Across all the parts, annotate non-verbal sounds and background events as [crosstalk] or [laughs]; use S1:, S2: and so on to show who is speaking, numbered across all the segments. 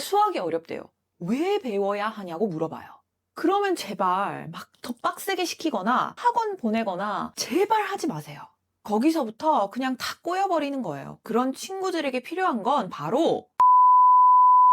S1: 수학이 어렵대요. 왜 배워야 하냐고 물어봐요. 그러면 제발 막 더 빡세게 시키거나 학원 보내거나 제발 하지 마세요. 거기서부터 그냥 다 꼬여버리는 거예요. 그런 친구들에게 필요한 건 바로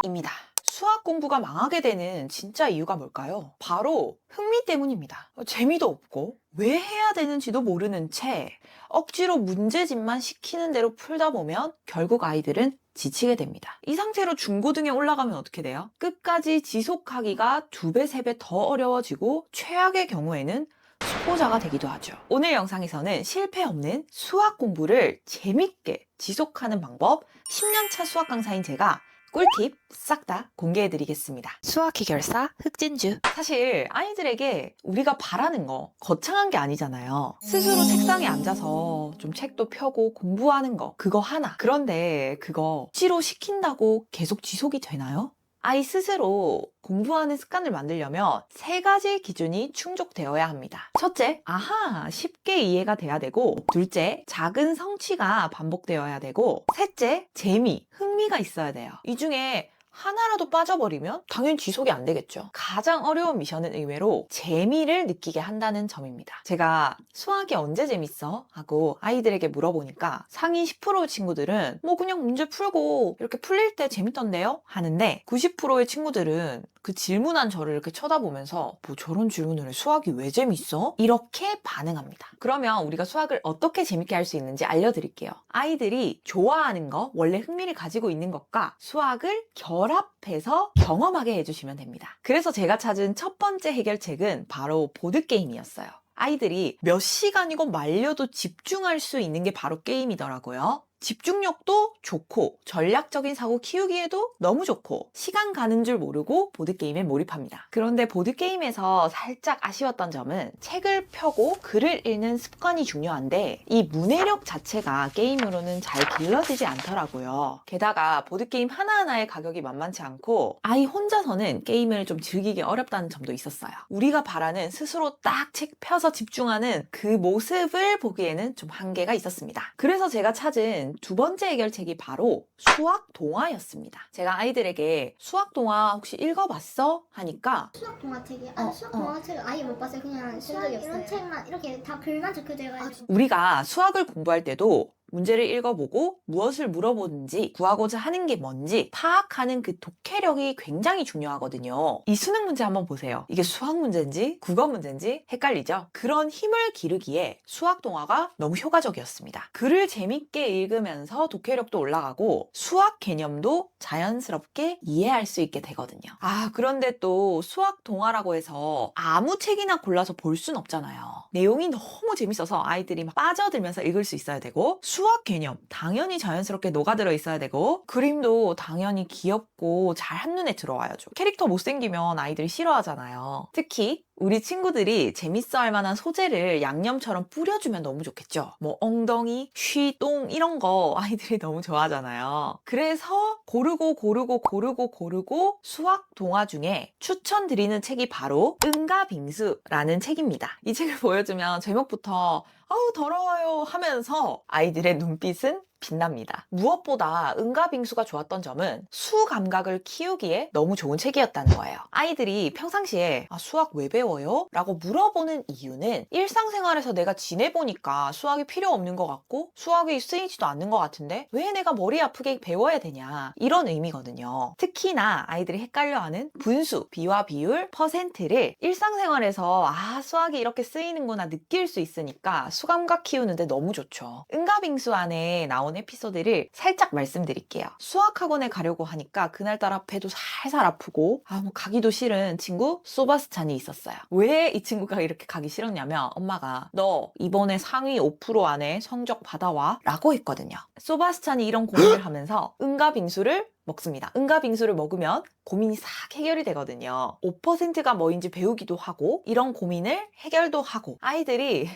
S1: 입니다. 수학 공부가 망하게 되는 진짜 이유가 뭘까요? 바로 흥미 때문입니다. 재미도 없고 왜 해야 되는지도 모르는 채 억지로 문제집만 시키는 대로 풀다 보면 결국 아이들은 지치게 됩니다. 이 상태로 중고등에 올라가면 어떻게 돼요? 끝까지 지속하기가 두 배, 세 배 더 어려워지고 최악의 경우에는 수고자가 되기도 하죠. 오늘 영상에서는 실패 없는 수학 공부를 재밌게 지속하는 방법 10년차 수학 강사인 제가 꿀팁 싹 다 공개해 드리겠습니다. 수학 해결사 흑진주. 사실 아이들에게 우리가 바라는 거 거창한 게 아니잖아요. 스스로 책상에 앉아서 좀 책도 펴고 공부하는 거 그거 하나. 그런데 그거 억지로 시킨다고 계속 지속이 되나요? 아이 스스로 공부하는 습관을 만들려면 세 가지 기준이 충족되어야 합니다. 첫째, 아하, 쉽게 이해가 돼야 되고, 둘째, 작은 성취가 반복되어야 되고, 셋째, 재미, 흥 미가 있어야 돼요. 이 중에 하나라도 빠져버리면 당연히 지속이 안 되겠죠. 가장 어려운 미션은 의외로 재미를 느끼게 한다는 점입니다. 제가 수학이 언제 재밌어? 하고 아이들에게 물어보니까 상위 10%의 친구들은 뭐 그냥 문제 풀고 이렇게 풀릴 때 재밌던데요? 하는데 90%의 친구들은 그 질문한 저를 이렇게 쳐다보면서 뭐 저런 질문을 해 수학이 왜 재밌어? 이렇게 반응합니다. 그러면 우리가 수학을 어떻게 재밌게 할 수 있는지 알려드릴게요. 아이들이 좋아하는 거, 원래 흥미를 가지고 있는 것과 수학을 결합해서 경험하게 해주시면 됩니다. 그래서 제가 찾은 첫 번째 해결책은 바로 보드게임이었어요. 아이들이 몇 시간이고 말려도 집중할 수 있는 게 바로 게임이더라고요. 집중력도 좋고 전략적인 사고 키우기에도 너무 좋고 시간 가는 줄 모르고 보드게임에 몰입합니다. 그런데 보드게임에서 살짝 아쉬웠던 점은 책을 펴고 글을 읽는 습관이 중요한데 이 문해력 자체가 게임으로는 잘 길러지지 않더라고요. 게다가 보드게임 하나하나의 가격이 만만치 않고 아이 혼자서는 게임을 좀 즐기기 어렵다는 점도 있었어요. 우리가 바라는 스스로 딱 책 펴서 집중하는 그 모습을 보기에는 좀 한계가 있었습니다. 그래서 제가 찾은 두 번째 해결책이 바로 수학 동화였습니다. 제가 아이들에게 수학 동화 혹시 읽어봤어? 하니까
S2: 수학 동화책이 아니
S1: 어,
S2: 수학
S1: 어.
S2: 동화책을 아예 못 봤어요. 그냥 수학
S3: 적이
S2: 이런
S3: 없어요.
S2: 책만 이렇게 다 글만 적혀져 있어가지고
S1: 우리가 수학을 공부할 때도 문제를 읽어보고 무엇을 물어보는지 구하고자 하는 게 뭔지 파악하는 그 독해력이 굉장히 중요하거든요. 이 수능 문제 한번 보세요. 이게 수학 문제인지 국어 문제인지 헷갈리죠? 그런 힘을 기르기에 수학 동화가 너무 효과적이었습니다. 글을 재밌게 읽으면서 독해력도 올라가고 수학 개념도 자연스럽게 이해할 수 있게 되거든요. 아, 그런데 또 수학 동화라고 해서 아무 책이나 골라서 볼 순 없잖아요. 내용이 너무 재밌어서 아이들이 막 빠져들면서 읽을 수 있어야 되고 수학 개념 당연히 자연스럽게 녹아들어 있어야 되고 그림도 당연히 귀엽고 잘 한눈에 들어와야죠. 캐릭터 못생기면 아이들이 싫어하잖아요. 특히 우리 친구들이 재밌어 할 만한 소재를 양념처럼 뿌려주면 너무 좋겠죠. 뭐 엉덩이, 쉬, 똥 이런 거 아이들이 [laughs] 너무 좋아하잖아요. 그래서 고르고 고르고 고르고 고르고 수학 동화 중에 추천드리는 책이 바로 응가빙수라는 책입니다. 이 책을 보여주면 제목부터 아우 더러워요 하면서 아이들의 눈빛은 빛납니다. 무엇보다 응가빙수가 좋았던 점은 수 감각을 키우기에 너무 좋은 책이었다는 거예요. 아이들이 평상시에 아, 수학 왜 배워요? 라고 물어보는 이유는 일상생활에서 내가 지내보니까 수학이 필요 없는 것 같고 수학이 쓰이지도 않는 것 같은데 왜 내가 머리 아프게 배워야 되냐 이런 의미거든요. 특히나 아이들이 헷갈려하는 분수, 비와 비율, 퍼센트를 일상생활에서 아 수학이 이렇게 쓰이는구나 느낄 수 있으니까 수감각 키우는데 너무 좋죠. 응가빙수 안에 나온 에피소드를 살짝 말씀드릴게요. 수학학원에 가려고 하니까 그날따라 배도 살살 아프고 아 뭐 가기도 싫은 친구 소바스찬이 있었어요. 왜 이 친구가 이렇게 가기 싫었냐면 엄마가 너 이번에 상위 5% 안에 성적 받아와 라고 했거든요. 소바스찬이 이런 고민을 하면서 응가빙수를 먹습니다. 응가빙수를 먹으면 고민이 싹 해결이 되거든요. 5%가 뭐인지 배우기도 하고 이런 고민을 해결도 하고 아이들이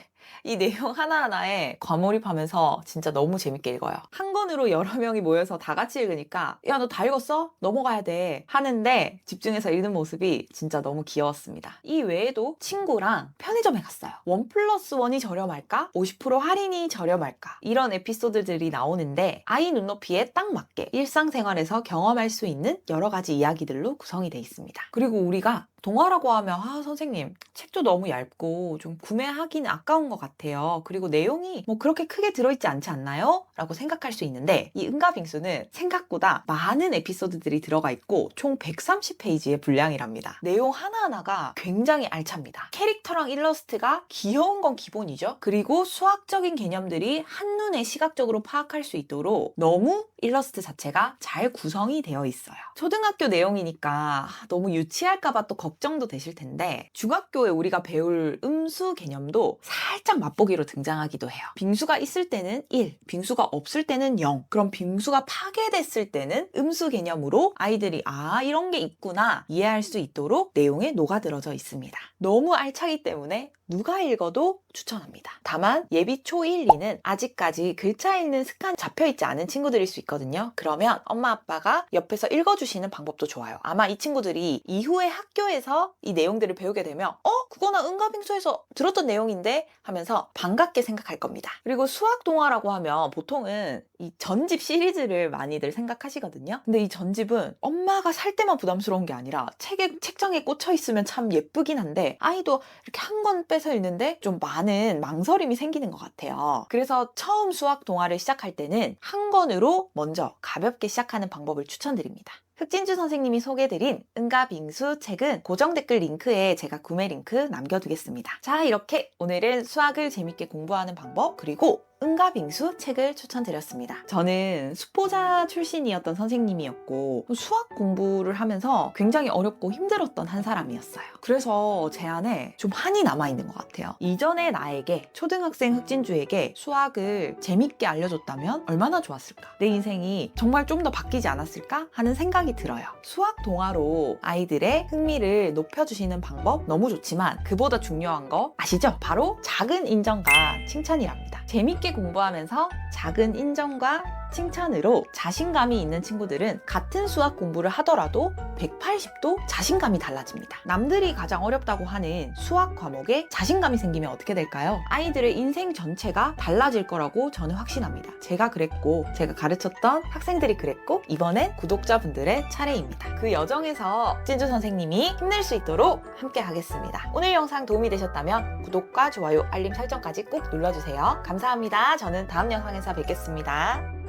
S1: 이 내용 하나하나에 과몰입하면서 진짜 너무 재밌게 읽어요. 한 권으로 여러 명이 모여서 다 같이 읽으니까 야 너 다 읽었어? 넘어가야 돼 하는데 집중해서 읽는 모습이 진짜 너무 귀여웠습니다. 이 외에도 친구랑 편의점에 갔어요. 원 플러스 원이 저렴할까? 50% 할인이 저렴할까? 이런 에피소드들이 나오는데 아이 눈높이에 딱 맞게 일상생활에서 경험할 수 있는 여러 가지 이야기들로 구성이 돼 있습니다. 그리고 우리가 동화라고 하면 아 선생님 책도 너무 얇고 좀 구매하기는 아까운 것 같아요. 그리고 내용이 뭐 그렇게 크게 들어있지 않지 않나요? 라고 생각할 수 있는데 이 응가빙수는 생각보다 많은 에피소드들이 들어가 있고 총 130페이지의 분량이랍니다. 내용 하나하나가 굉장히 알찹니다. 캐릭터랑 일러스트가 귀여운 건 기본이죠. 그리고 수학적인 개념들이 한눈에 시각적으로 파악할 수 있도록 너무 일러스트 자체가 잘 구성이 되어 있어요. 초등학교 내용이니까 너무 유치할까봐 또 걱정 도 되실 텐데 중학교에 우리가 배울 음수 개념도 살짝 맛보기로 등장하기도 해요. 빙수가 있을 때는 1, 빙수가 없을 때는 0. 그럼 빙수가 파괴됐을 때는 음수 개념으로 아이들이 아 이런 게 있구나 이해할 수 있도록 내용에 녹아들어져 있습니다. 너무 알차기 때문에 누가 읽어도 추천합니다. 다만 예비 초 1, 2는 아직까지 글자 읽는 습관 잡혀있지 않은 친구들일 수 있거든요. 그러면 엄마 아빠가 옆에서 읽어주시는 방법도 좋아요. 아마 이 친구들이 이후에 학교에서 이 내용들을 배우게 되면 어? 그거 나 응가빙수에서 들었던 내용인데? 하면서 반갑게 생각할 겁니다. 그리고 수학 동화라고 하면 보통은 이 전집 시리즈를 많이들 생각하시거든요. 근데 이 전집은 엄마가 살 때만 부담스러운 게 아니라 책에 책장에 꽂혀 있으면 참 예쁘긴 한데 아이도 이렇게 한 권 빼서 읽는데 좀 많은 망설임이 생기는 것 같아요. 그래서 처음 수학 동화를 시작할 때는 한 권으로 먼저 가볍게 시작하는 방법을 추천드립니다. 흑진주 선생님이 소개드린 응가빙수 책은 고정 댓글 링크에 제가 구매 링크 남겨두겠습니다. 자, 이렇게 오늘은 수학을 재밌게 공부하는 방법, 그리고 응가빙수 책을 추천드렸습니다. 저는 수포자 출신이었던 선생님이었고 수학 공부를 하면서 굉장히 어렵고 힘들었던 한 사람이었어요. 그래서 제 안에 좀 한이 남아있는 것 같아요. 이전의 나에게 초등학생 흑진주에게 수학을 재밌게 알려줬다면 얼마나 좋았을까? 내 인생이 정말 좀 더 바뀌지 않았을까? 하는 생각이 들어요. 수학 동화로 아이들의 흥미를 높여주시는 방법 너무 좋지만 그보다 중요한 거 아시죠? 바로 작은 인정과 칭찬이랍니다. 재밌게 공부하면서 작은 인정과 칭찬으로 자신감이 있는 친구들은 같은 수학 공부를 하더라도 180도 자신감이 달라집니다. 남들이 가장 어렵다고 하는 수학 과목에 자신감이 생기면 어떻게 될까요? 아이들의 인생 전체가 달라질 거라고 저는 확신합니다. 제가 그랬고, 제가 가르쳤던 학생들이 그랬고, 이번엔 구독자분들의 차례입니다. 그 여정에서 진주 선생님이 힘낼 수 있도록 함께 하겠습니다. 오늘 영상 도움이 되셨다면 구독과 좋아요, 알림 설정까지 꼭 눌러주세요. 감사합니다. 저는 다음 영상에서 뵙겠습니다.